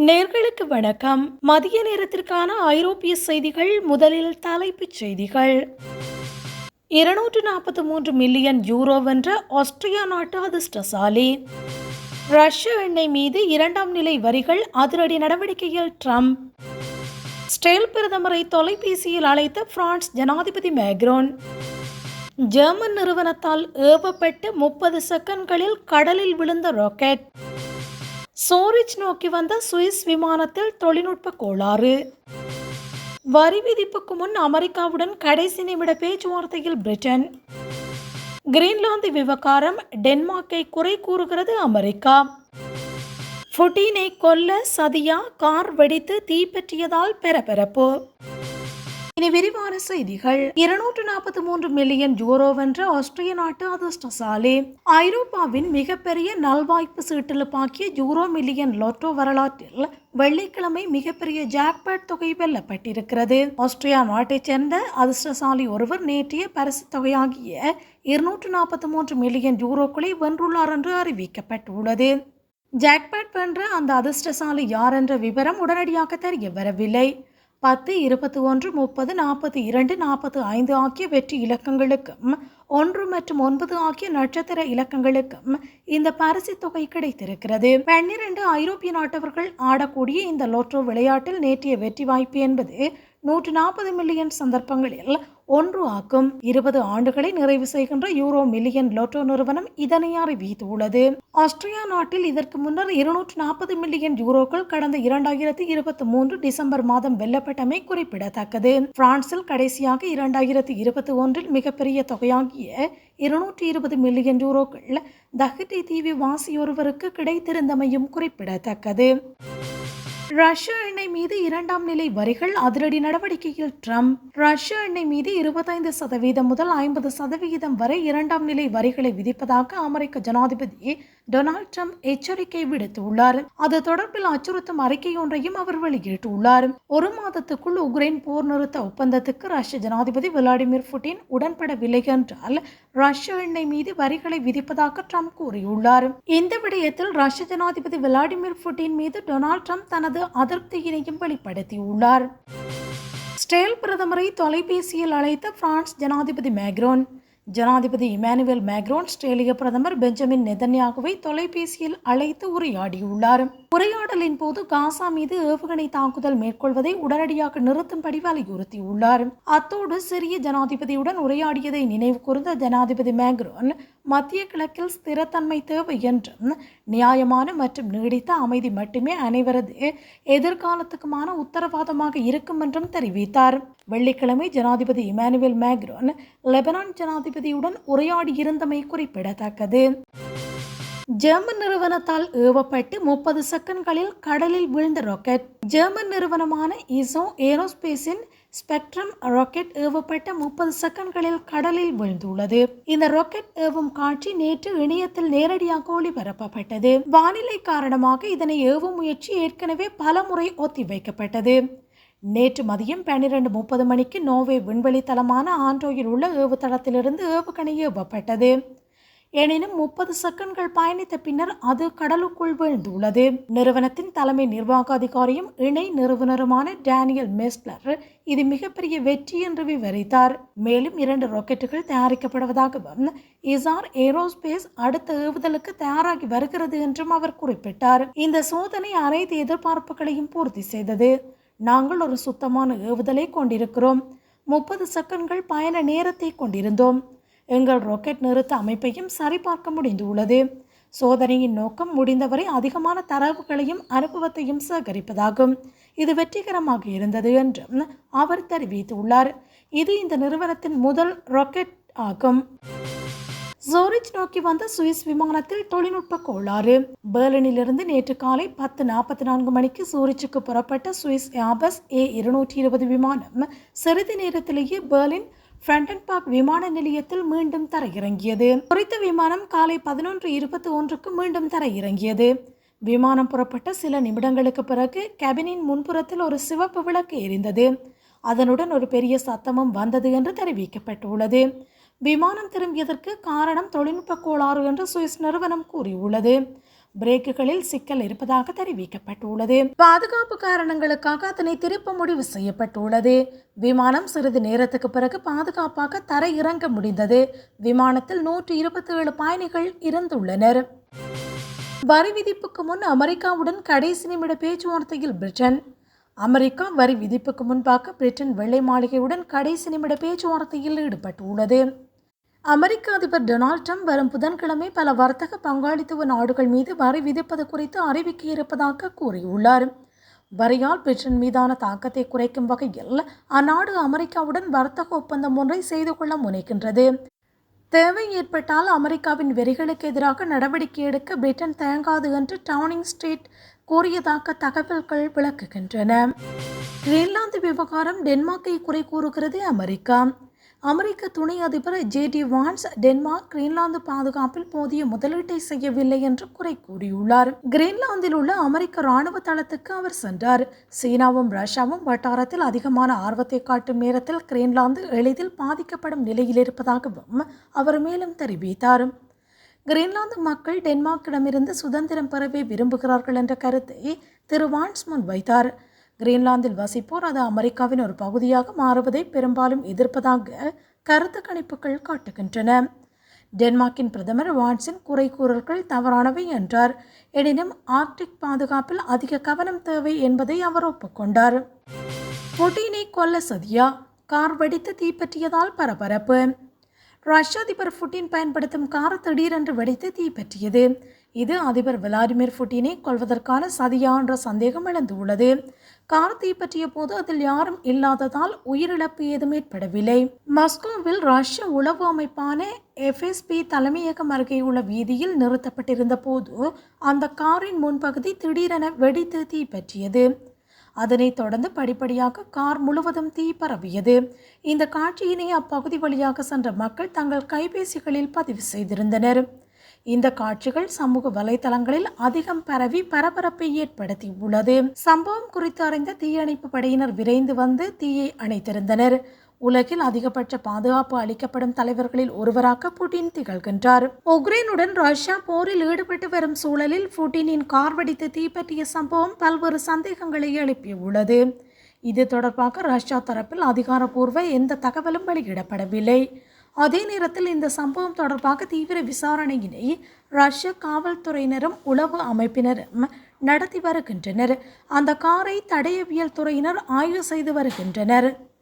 நேர்களுக்கு வணக்கம். மதிய நேரத்திற்கான ஐரோப்பிய செய்திகள் முதலில் தலைப்புச் செய்திகள். இருநூற்று நாற்பத்தி மூன்று மில்லியன் யூரோ வென்ற ஆஸ்திரியா நாட்டு அதிர்ஷ்டசாலி. ரஷ்ய எண்ணெய் மீது இரண்டாம் நிலை வரிகள் அதிரடி நடவடிக்கையில் ட்ரம்ப். ஸ்டேல் பிரதமரை தொலைபேசியில் அழைத்த பிரான்ஸ் ஜனாதிபதி மேக்ரோன். ஜெர்மன் நிறுவனத்தால் ஏவப்பட்டு முப்பது செகண்ட்களில் கடலில் விழுந்த ராக்கெட். சோரிச் நோக்கி வந்த சுவிஸ் விமானத்தில் தொழில்நுட்ப கோளாறு. வரி விதிப்புக்கு முன் அமெரிக்காவுடன் கடைசி நிமிட பேச்சுவார்த்தையில் பிரிட்டன். கிரீன்லாந்து விவகாரம் டென்மார்க்கை குறை கூறுகிறது அமெரிக்கா. புட்டினை கொல்ல சதியா கார் வெடித்து தீப்பற்றியதால் பெரபரப்பு. இனி விரிவான செய்திகள். இருநூற்று நாற்பத்தி மூன்று மில்லியன் யூரோ வென்ற ஆஸ்திரிய நாட்டு அதிர்ஷ்டசாலி. ஐரோப்பாவின் மிகப்பெரிய நல்வாய்ப்பு சீட்டிலுப்பாக்கிய யூரோ மில்லியன் லோட்டோ வரலாற்றில் வெள்ளிக்கிழமை மிகப்பெரிய ஜாக்பேட் தொகை வெல்லப்பட்டிருக்கிறது. ஆஸ்திரியா நாட்டைச் சேர்ந்த அதிர்ஷ்டசாலி ஒருவர் நேற்றைய பரிசு தொகையாகிய இருநூற்று நாற்பத்தி மூன்று மில்லியன் யூரோக்களை வென்றுள்ளார் என்று அறிவிக்கப்பட்டுள்ளது. ஜாக்பேட் வென்ற அந்த அதிர்ஷ்டசாலி யார் என்ற விவரம் உடனடியாக தெரிய வரவில்லை. பத்து இருபத்தி ஒன்று முப்பது நாற்பத்தி இரண்டு நாற்பத்தி ஐந்து ஆகிய வெற்றி இலக்கங்களுக்கும் ஒன்று மற்றும் ஒன்பது ஆகிய நட்சத்திர இலக்கங்களுக்கும் இந்த பரிசு தொகை கிடைத்திருக்கிறது. பன்னிரண்டு ஐரோப்பிய நாட்டவர்கள் ஆடக்கூடிய இந்த லோட்டோ விளையாட்டில் நேற்றைய வெற்றி வாய்ப்பு என்பது நூற்று நாற்பது மில்லியன் சந்தர்ப்பங்களில் ஒன்று ஆக்கும் இருபது ஆண்டுகளை நிறைவு செய்கின்ற யூரோ மில்லியன் லோட்டோ நிறுவனம் இதனை அறிவித்துள்ளது. ஆஸ்திரியா நாட்டில் இதற்கு முன்னர் இருநூற்று நாற்பது மில்லியன் யூரோக்கள் கடந்த இரண்டாயிரத்தி இருபத்தி மூன்று டிசம்பர் மாதம் வெல்லப்பட்டமை குறிப்பிடத்தக்கது. பிரான்சில் கடைசியாக இரண்டாயிரத்தி இருபத்தி ஒன்றில் மிகப்பெரிய தொகையாகிய இருநூற்றி இருபது மில்லியன் யூரோக்கள் தஹிட்டி தீவி வாசியொருவருக்கு கிடைத்திருந்தமையும் குறிப்பிடத்தக்கது. ரஷ்ய எண்ணெய் மீது இரண்டாம் நிலை வரிகள் அதிரடி நடவடிக்கையில் ட்ரம்ப். ரஷ்ய எண்ணெய் மீது இருபத்தைந்து சதவீதம் முதல் ஐம்பது சதவிகிதம் வரை இரண்டாம் நிலை வரிகளை விதிப்பதாக அமெரிக்க ஜனாதிபதி டொனால்ட் ட்ரம்ப் எச்சரிக்கை விடுத்துள்ளார். அது தொடர்பில் அச்சுறுத்தும் அறிக்கை ஒன்றையும் அவர் வெளியிட்டுள்ளார். ஒரு மாதத்துக்குள் உக்ரைன் போர் நிறுத்த ஒப்பந்தத்துக்கு ரஷ்ய ஜனாதிபதி விளாடிமிர் புட்டின் உடன்படவில்லை என்றால் ரஷ்ய எண்ணெய் மீது வரிகளை விதிப்பதாக ட்ரம்ப் கூறியுள்ளார். இந்த விடயத்தில் ரஷ்ய ஜனாதிபதி விளாடிமிர் புட்டின் மீது டொனால்ட் ட்ரம்ப் தனது அதிருப்தியினையும் வெளிப்படுத்தியுள்ளார். ஸ்டேல் பிரதமரை தொலைபேசியில் அழைத்த பிரான்ஸ் ஜனாதிபதி மேக்ரோன் ஜனாதிபதி இமானுவேல் மேக்ரோன் ஆஸ்திரேலிய பிரதமர் பெஞ்சமின் நெதன்யாகுவை தொலைபேசியில் அழைத்து உரையாடியுள்ளார். உரையாடலின் போது காசா மீது ஏவுகணை தாக்குதல் மேற்கொள்வதை உடனடியாக நிறுத்தும்படி வலியுறுத்தியுள்ளார். அத்தோடு சிறிய ஜனாதிபதியுடன் உரையாடியதை நினைவு கூர்ந்த ஜனாதிபதி மேக்ரோன் மத்திய கிழக்கில் ஸ்திரத்தன்மை தேவை என்றும் நியாயமான மற்றும் நீடித்த அமைதி மட்டுமே அனைவரது எதிர்காலத்துக்குமான உத்தரவாதமாக இருக்கும் என்றும் தெரிவித்தார். வெள்ளிக்கிழமை ஜனாதிபதி இமானுவேல் மேக்ரோன் லெபனான் ஜனாதிபதியுடன் உரையாடியிருந்தமை குறிப்பிடத்தக்கது. ஜெர்மன் நிறுவனத்தால் ஏவப்பட்டு முப்பது செகண்ட்களில் கடலில் விழுந்த ராக்கெட். ஜெர்மன் நிறுவனமான இசோ ஏரோஸ்பேஸின் ஸ்பெக்ட்ரம் ராக்கெட் ஏவப்பட்ட முப்பது செகண்ட்களில் கடலில் வீழ்ந்துள்ளது. இந்த ராக்கெட் ஏவும் காட்சி நேற்று இணையத்தில் நேரடியாக ஒளிபரப்பப்பட்டது. வானிலை காரணமாக இதனை ஏவும் முயற்சி ஏற்கனவே பல முறை ஒத்திவைக்கப்பட்டது. நேற்று மதியம் பன்னிரண்டு முப்பது மணிக்கு நோவே விண்வெளி தளமான ஆண்ட்ரோயில் உள்ள ஏவுதளத்திலிருந்து ஏவுகணை ஏவப்பட்டது. எனினும் முப்பது செகண்ட்கள் பயணித்த பின்னர் அது கடலுக்குள் வீழ்ந்துள்ளது. நிறுவனத்தின் தலைமை நிர்வாக அதிகாரியும் இணை நிறுவனருமான டேனியல் மெஸ்லர் இது மிகப்பெரிய வெற்றி என்று விவரித்தார். மேலும் இரண்டு ராக்கெட்டுகள் தயாரிக்கப்படுவதாகவும் இசார் ஏரோஸ்பேஸ் அடுத்த ஏவுதலுக்கு தயாராகி வருகிறது என்றும் அவர் குறிப்பிட்டார். இந்த சோதனை அனைத்து எதிர்பார்ப்புகளையும் பூர்த்தி செய்தது. நாங்கள் ஒரு சுத்தமான ஏவுதலை கொண்டிருக்கிறோம். முப்பது செகண்ட்கள் பயண நேரத்தை கொண்டிருந்தோம். எங்கள் ராக்கெட் நிறுத்த அமைப்பையும் சரிபார்க்க முடிந்துள்ளது. சோதனையின் நோக்கம் முடிந்தவரை அதிகமான தரவுகளையும் அனுபவத்தையும் சேகரிப்பதாகும். இது வெற்றிகரமாக இருந்தது என்றும் அவர் தெரிவித்துள்ளார். இது இந்த நிறுவனத்தின் முதல் ராக்கெட் ஆகும். ஜோரிச் நோக்கி வந்த சுவிஸ் விமானத்தில் தொழில்நுட்ப கோளாறு. பேர்லினிலிருந்து நேற்று காலை பத்து நாற்பத்தி நான்கு மணிக்கு சூரிச்சுக்கு புறப்பட்ட சுவிஸ் ஏபஸ் ஏ இருநூற்றி இருபது விமானம் சிறிது நேரத்திலேயே பேர்லின் ஃபிரண்டன்பாக் விமான நிலையத்தில் மீண்டும் தரையிறங்கியது. குறித்த விமானம் காலை பதினொன்று இருபத்தி ஒன்றுக்கு மீண்டும் தரையிறங்கியது. விமானம் புறப்பட்ட சில நிமிடங்களுக்கு பிறகு கேபினின் முன்புறத்தில் ஒரு சிவப்பு விளக்கு எரிந்தது. அதனுடன் ஒரு பெரிய சத்தமும் வந்தது என்று தெரிவிக்கப்பட்டுள்ளது. விமானம் திரும்பியதற்கு காரணம் தொழில்நுட்ப கோளாறு என்று சுவிஸ் நிறுவனம் கூறியுள்ளது. பிரேக்குகளில் சிக்கல் இருப்பதாக தெரிவிக்கப்பட்டுள்ளது. பாதுகாப்பு காரணங்களுக்காக அதனை திருப்ப முடிவு செய்யப்பட்டுள்ளது. விமானம் சிறிது நேரத்துக்கு பிறகு பாதுகாப்பாக தரை இறங்க முடிந்தது. விமானத்தில் நூற்றி இருபத்தி ஏழு பயணிகள் இருந்துள்ளனர். வரி விதிப்புக்கு முன் அமெரிக்காவுடன் கடைசி நிமிட பேச்சுவார்த்தையில் பிரிட்டன். அமெரிக்கா வரி விதிப்புக்கு முன்பாக பிரிட்டன் வெள்ளை மாளிகையுடன் கடைசி நிமிட பேச்சுவார்த்தையில் ஈடுபட்டுள்ளது. அமெரிக்க அதிபர் டொனால்ட் ட்ரம்ப் வரும் புதன்கிழமை பல வர்த்தக பங்காளித்துவ நாடுகள் மீது வரி விதிப்பது குறித்து அறிவிக்க இருப்பதாக கூறியுள்ளார். வரியால் பிரிட்டன் மீதான தாக்கத்தை குறைக்கும் வகையில் அந்நாடு அமெரிக்காவுடன் வர்த்தக ஒப்பந்தம் ஒன்றை செய்து கொள்ள முனைகின்றது. தேவை ஏற்பட்டால் அமெரிக்காவின் வெறிகளுக்கு எதிராக நடவடிக்கை எடுக்க பிரிட்டன் தயங்காது என்று டவுனிங் ஸ்ட்ரீட் கூறியதாக தகவல்கள் விளக்குகின்றன. கிரீன்லாந்து விவகாரம் டென்மார்க்கை குறை கூறுகிறது அமெரிக்கா. அமெரிக்க துணை அதிபர் J D Vance Denmark Greenland பாதுகாப்பில் போதிய முதலீட்டை செய்யவில்லை என்று குறை கூறியுள்ளார். கிரீன்லாந்தில் உள்ள அமெரிக்க ராணுவ தளத்துக்கு அவர் சென்றார். சீனாவும் ரஷ்யாவும் வட்டாரத்தில் அதிகமான ஆர்வத்தை காட்டும் நேரத்தில் கிரீன்லாந்து எளிதில் பாதிக்கப்படும் நிலையில் இருப்பதாகவும் அவர் மேலும் தெரிவித்தார். கிரீன்லாந்து மக்கள் டென்மார்க்கிடமிருந்து சுதந்திரம் பெறவே விரும்புகிறார்கள் என்ற கருத்தை திரு வான்ஸ் முன்வைத்தார். கிரீன்லாந்தில் வசிப்போர் அது அமெரிக்காவின் ஒரு பகுதியாக மாறுவதை பெரும்பாலும் எதிர்ப்பதாக கருத்து கணிப்புகள் காட்டுகின்றன. டென்மார்க்கின் பிரதமர் வான்ஸின் குறை கூறல்கள் தவறானவை என்றார். எனினும் ஆர்க்டிக் பாதுகாப்பில் அதிக கவனம் தேவை என்பதை அவர் ஒப்புக்கொண்டார். புட்டினை கொல்ல சதியா? கார் வெடித்து தீப்பற்றியதால் பரபரப்பு. ரஷ்ய அதிபர் புட்டின் பயன்படுத்தும் கார் திடீரென்று வெடித்து தீப்பற்றியது இது அதிபர் விளாடிமிர் புட்டினை கொள்வதற்கான சதியா என்ற சந்தேகம் எழுந்துள்ளது. கார் தீப்பற்றிய போது அதில் யாரும் இல்லாததால் உயிரிழப்பு ஏதும் ஏற்படவில்லை. மஸ்கோவில் ரஷ்ய உளவு அமைப்பான எஃப்எஸ்பி தலைமையகம் அருகே உள்ள வீதியில் நிறுத்தப்பட்டிருந்த போது அந்த காரின் முன்பகுதி திடீரென வெடித்து தீப்பற்றியது அதனைத் தொடர்ந்து படிப்படியாக கார் முழுவதும் தீ பரவியது. இந்த காட்சியினை அப்பகுதி வழியாக சென்ற மக்கள் தங்கள் கைபேசிகளில் பதிவு செய்திருந்தனர். இந்த காட்சிகள் சமூக வலைதளங்களில் அதிகம் பரவி பரபரப்பை ஏற்படுத்தி உள்ளது. சம்பவம் குறித்து அறிந்த தீயணைப்பு படையினர் விரைந்து வந்து தீயை அணைத்திருந்தனர். உலகில் அதிகபட்ச பாதுகாப்பு அளிக்கப்படும் தலைவர்களில் ஒருவராக புட்டின் திகழ்கின்றார். உக்ரைனுடன் ரஷ்யா போரில் ஈடுபட்டு வரும் சூழலில் புட்டினின் கார் வெடித்து தீப்பற்றிய சம்பவம் பல்வேறு சந்தேகங்களை எழுப்பியுள்ளது. இது தொடர்பாக ரஷ்யா தரப்பில் அதிகாரப்பூர்வ எந்த தகவலும் வெளியிடப்படவில்லை. அதே நேரத்தில் இந்த சம்பவம் தொடர்பாக தீவிர விசாரணையினை ரஷ்ய காவல்துறையினரும் உளவு அமைப்பினரும் நடத்தி வருகின்றனர். அந்த காரை தடயவியல் துறையினர் ஆய்வு செய்து வருகின்றனர்.